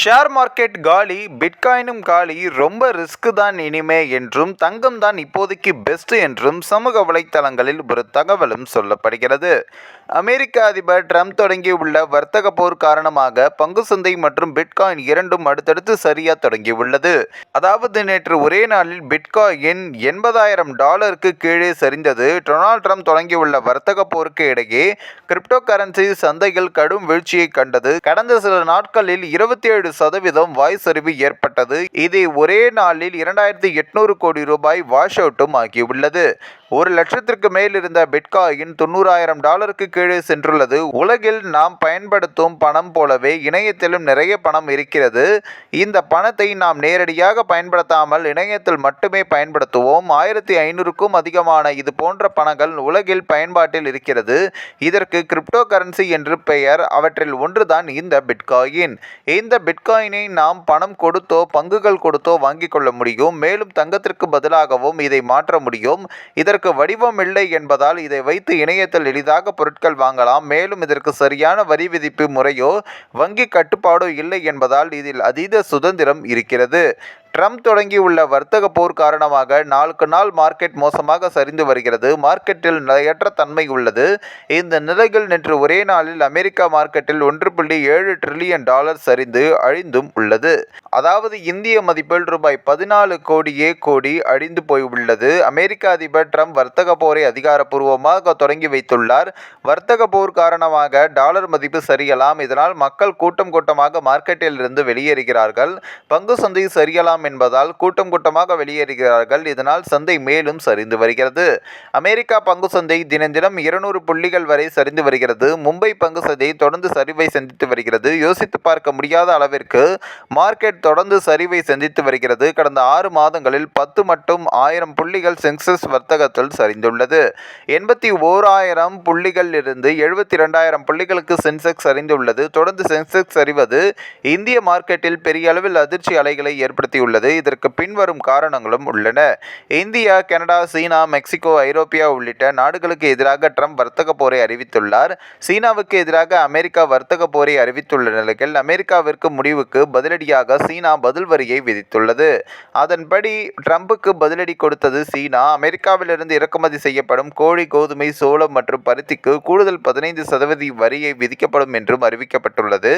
Share market காலி பிட்காயினும் காலி ரொம்ப ரிஸ்க் தான் இனிமே என்றும் தங்கம் தான் இப்போதைக்கு பெஸ்ட் என்றும் சமூக வலைத்தளங்களில் ஒரு தகவலும் சொல்லப்படுகிறது. அமெரிக்க அதிபர் ட்ரம்ப் தொடங்கியுள்ள வர்த்தக போர் காரணமாக பங்கு சந்தை மற்றும் பிட்காயின் இரண்டும் அடுத்தடுத்து சரியா தொடங்கியுள்ளது. அதாவது நேற்று ஒரே நாளில் பிட்காயின் எண்பதாயிரம் டாலருக்கு கீழே சரிந்தது. டொனால்ட் ட்ரம்ப் தொடங்கியுள்ள வர்த்தக போருக்கு இடையே கிரிப்டோ கரன்சி சந்தைகள் கடும் வீழ்ச்சியை கண்டது. கடந்த சில நாட்களில் இருபத்தி ஏழு சதவீதம் வாய் சரிவு ஏற்பட்டது. இது ஒரே நாளில் இரண்டாயிரத்தி எட்நூறு கோடி ரூபாய் வாஷ் அவுட்டும் ஆகியுள்ளது. ஒரு லட்சத்திற்கு மேல் இருந்த பிட்காயின் தொண்ணூறாயிரம் டாலருக்கு கீழே சென்றுள்ளது. உலகில் நாம் பயன்படுத்தும் பணம் போலவே இணையத்திலும் நிறைய பணம் இருக்கிறது. இந்த பணத்தை நாம் நேரடியாக பயன்படுத்தாமல் இணையத்தில் மட்டுமே பயன்படுத்துவோம். ஆயிரத்தி ஐநூறுக்கும் அதிகமான இது போன்ற பணங்கள் உலகில் பயன்பாட்டில் இருக்கிறது. இதற்கு கிரிப்டோ கரன்சி என்று பெயர். அவற்றில் ஒன்றுதான் இந்த பிட்காயின். இந்த பிட்காயினை நாம் பணம் கொடுத்தோ பங்குகள் கொடுத்தோ வாங்கிக் கொள்ள முடியும். மேலும் தங்கத்திற்கு பதிலாகவும் இதை மாற்ற முடியும். இதற்கு வடிவம் இல்லை என்பதால் இதை வைத்து இணையத்தில் எளிதாக பொருட்கள் வாங்கலாம். மேலும் இதற்கு சரியான வரி விதிப்பு முறையோ வங்கி கட்டுப்பாடோ இல்லை என்பதால் இதில் அதீத சுதந்திரம் இருக்கிறது. ட்ரம்ப் தொடங்கியுள்ள வர்த்தக போர் காரணமாக நாளுக்கு நாள் மார்க்கெட் மோசமாக சரிந்து வருகிறது. மார்க்கெட்டில் நிலையற்ற தன்மை உள்ளது. இந்த நிலையில் நேற்று ஒரே நாளில் அமெரிக்கா மார்க்கெட்டில் ஒன்று புள்ளி ஏழு ட்ரில்லியன் டாலர் சரிந்து அழிந்தும் உள்ளது. அதாவது இந்திய மதிப்பில் ரூபாய் பதினாலு கோடியே கோடி அழிந்து போய் உள்ளது. அமெரிக்க அதிபர் ட்ரம்ப் வர்த்தக போரை அதிகாரப்பூர்வமாக தொடங்கி வைத்துள்ளார். வர்த்தக போர் காரணமாக டாலர் மதிப்பு சரியலாம். இதனால் மக்கள் கூட்டம் கூட்டமாக மார்க்கெட்டில் இருந்து வெளியேறுகிறார்கள். பங்கு சந்தை சரியலாம் வேண்டாம் என்பதால் கூட்டம் கூட்டமாக வெளியேறுகிறார்கள். இதனால் சந்தை மேலும் சரிந்து வருகிறது. அமெரிக்கா பங்கு சந்தை தினம் தினம் இருநூறு புள்ளிகள் வரை சரிந்து வருகிறது. மும்பை பங்கு சந்தை தொடர்ந்து சரிவை சந்தித்து வருகிறது. யோசித்து பார்க்க முடியாத அளவிற்கு மார்க்கெட் தொடர்ந்து சரிவை சந்தித்து வருகிறது. கடந்த ஆறு மாதங்களில் பத்து மட்டும் ஆயிரம் புள்ளிகள் சென்செக்ஸ் வர்த்தகத்தில் சரிந்துள்ளது. எண்பத்தி ஓராயிரம் புள்ளிகள் இருந்து எழுபத்தி இரண்டாயிரம் புள்ளிகளுக்கு சென்செக்ஸ் சரிந்துள்ளது. தொடர்ந்து சென்செக்ஸ் சரிவது இந்திய மார்க்கெட்டில் பெரிய அளவில் அதிர்ச்சி அலைகளை ஏற்படுத்தியுள்ளது. உள்ளது. இதற்கு பின்வரும் காரணங்களும் உள்ளன. இந்தியா கனடா சீனா மெக்சிகோ ஐரோப்பியா உள்ளிட்ட நாடுகளுக்கு எதிராக ட்ரம்ப் வர்த்தக போரை அறிவித்துள்ளார். சீனாவுக்கு எதிராக அமெரிக்கா வர்த்தக போரை அறிவித்துள்ள நிலையில் அமெரிக்காவிற்கு முடிவுக்கு பதிலடியாக சீனா பதில் வரியை விதித்துள்ளது. அதன்படி ட்ரம்புக்கு பதிலடி கொடுத்தது சீனா. அமெரிக்காவிலிருந்து இறக்குமதி செய்யப்படும் கோழி கோதுமை சோளம் மற்றும் பருத்திக்கு கூடுதல் பதினைந்து சதவீத வரியை விதிக்கப்படும் என்றும் அறிவிக்கப்பட்டுள்ளது.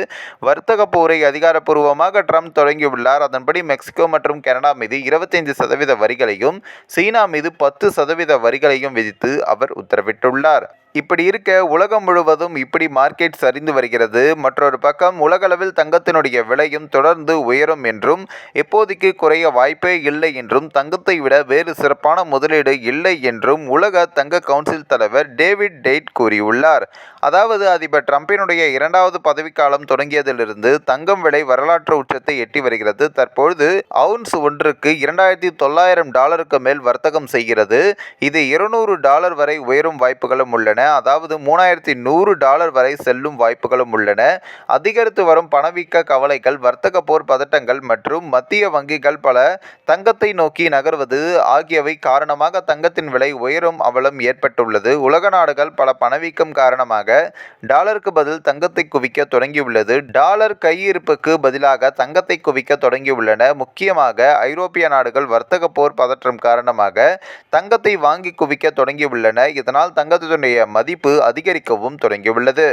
வர்த்தக போரை அதிகாரப்பூர்வமாக ட்ரம்ப் தொடங்கியுள்ளார். அதன்படி மெக்சிகோ மெக்சிகோ மற்றும் கனடா மீது இருபத்தைந்து சதவீத வரிகளையும் சீனா மீது பத்து சதவீத வரிகளையும் விதித்து அவர் உத்தரவிட்டுள்ளார். இப்படி இருக்க உலகம் முழுவதும் இப்படி மார்க்கெட் சரிந்து வருகிறது. மற்றொரு பக்கம் உலகளவில் தங்கத்தினுடைய விலையும் தொடர்ந்து உயரும் என்றும் இப்போதைக்கு குறைய வாய்ப்பே இல்லை என்றும் தங்கத்தை விட வேறு சிறப்பான முதலீடு இல்லை என்றும் உலக தங்க கவுன்சில் தலைவர் டேவிட் டெய்ட் கூறியுள்ளார். அதாவது அதிபர் ட்ரம்பினுடைய இரண்டாவது பதவிக்காலம் தொடங்கியதிலிருந்து தங்கம் விலை வரலாற்று உச்சத்தை எட்டி வருகிறது. தற்பொழுது அவுன்ஸ் ஒன்றுக்கு இரண்டாயிரத்தி தொள்ளாயிரம் டாலருக்கு மேல் வர்த்தகம் செய்கிறது. இது இருநூறு டாலர் வரை உயரும் வாய்ப்புகளும் உள்ளன. அதாவது மூணாயிரத்தி நூறு டாலர் வரை செல்லும் வாய்ப்புகளும் உள்ளன. அதிகரித்து வரும் பணவீக்க கவலைகள் வர்த்தக போர் பதட்டங்கள் மற்றும் மத்திய வங்கிகள் பல தங்கத்தை நோக்கி நகர்வது ஆகியவை காரணமாக தங்கத்தின் விலை உயரும் அவலம் ஏற்பட்டுள்ளது. உலக நாடுகள் பல பணவீக்கம் காரணமாக டாலருக்கு பதில் தங்கத்தை குவிக்க தொடங்கியுள்ளது. டாலர் கையிருப்புக்கு பதிலாக தங்கத்தை குவிக்க தொடங்கியுள்ளன. முக்கியமாக ஐரோப்பிய நாடுகள் வர்த்தக போர் பதற்றம் காரணமாக தங்கத்தை வாங்கி குவிக்க தொடங்கியுள்ளன. இதனால் தங்கத்தினுடைய மதிப்பு அதிகரிக்கவும் தொடங்கியுள்ளது.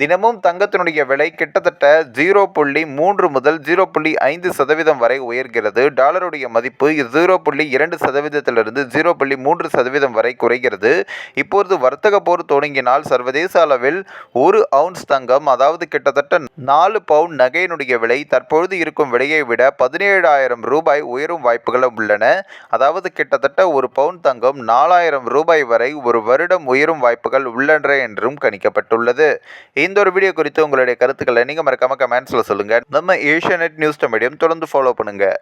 தினமும் தங்கத்தினுடைய விலை கிட்டத்தட்ட ஜீரோ புள்ளி மூன்று முதல் ஜீரோ புள்ளி ஐந்து சதவீதம் வரை உயர்கிறது. டாலருடைய மதிப்பு ஜீரோ புள்ளி இரண்டு சதவீதத்திலிருந்து ஜீரோ புள்ளி மூன்று சதவீதம் வரை குறைகிறது. இப்போது வர்த்தக போர் தொடங்கினால் சர்வதேச அளவில் ஒரு அவுன்ஸ் தங்கம் அதாவது கிட்டத்தட்ட நாலு பவுண்ட் நகையினுடைய விலை தற்பொழுது இருக்கும் விலையை விட பதினேழாயிரம் ரூபாய் உயரும் வாய்ப்புகளும் உள்ளன. அதாவது கிட்டத்தட்ட ஒரு பவுண்ட் தங்கம் நாலாயிரம் ரூபாய் வரை ஒரு வருடம் உயரும் வாய்ப்புகள் உள்ளன என்றும் கணிக்கப்பட்டுள்ளது. இந்த ஒரு வீடியோ குறித்து உங்களுடைய கருத்துக்களை நீங்கள் மறக்காமல் கமெண்ட்ஸில் சொல்லுங்கள் நம்ம ஏஷியா நியூஸ் மீடியம் தொடர்ந்து ஃபாலோ பண்ணுங்கள்